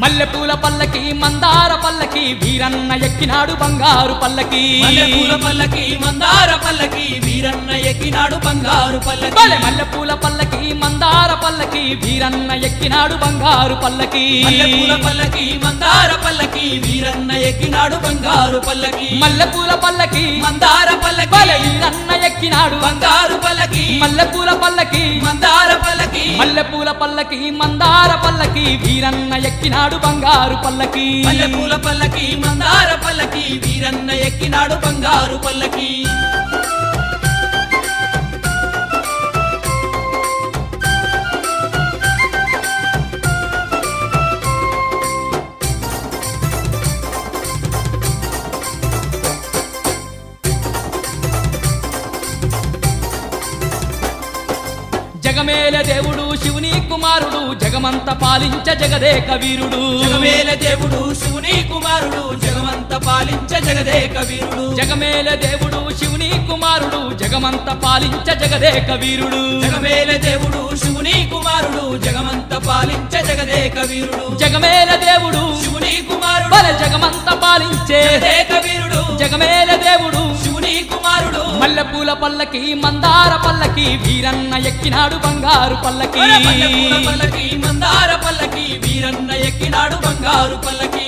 మల్లెపూల పల్లకి మందార పల్లకి వీరన్న ఎక్కినాడు బంగారు పల్లకి. మల్లెపూల పల్లకి మందార పల్లకి వీరన్న ఎక్కినాడు బంగారు పల్లకి. మల్లెపూల పల్లకి మందార పల్లకి వీరన్న ఎక్కినాడు బంగారు పల్లకి. మల్లెపూల పల్లకి మందార పల్లకి వీరన్న ఎక్కినాడు బంగారు పల్లకి. మల్లెపూల పల్లకి మందార పల్లకి వీరన్న ఎక్కినాడు బంగారు పల్లకి. మల్లెపూల పల్లకి మందార పల్లకి మల్లెపూల పల్లకి మందార పల్లకి వీరన్న ఎక్కినాడు బంగారు పల్లకి. మల్లెపూల పల్లకి మందార పల్లకి వీరన్న ఎక్కినాడు బంగారు పల్లకి. జగమేల దేవుడు శివుని కుమారుడు జగమంత పాలించ జగదేక వీరుడు జగమేల దేవుడు శివుని కుమారుడు జగమంత పాలించ జగదేక వీరుడు జగమేల దేవుడు శివుని కుమారుడు జగమంత పాలించ జగదేక వీరుడు జగమేల దేవుడు శివుని కుమారుడు జగమంత పాలించ జగదేక వీరుడు జగమేల దేవుడు శివుని కుమారుడు జగమంత పాలించే జగదేక వీరుడు జగమేల దేవుడు శివుని కుమారుడు. మల్లెపూల పల్లకి మందార పల్లకి వీరన్న ఎక్కినాడు బంగారు పల్లకి. పల్లకి మందార పల్లకి వీరన్న ఎక్కినాడు బంగారు పల్లకి.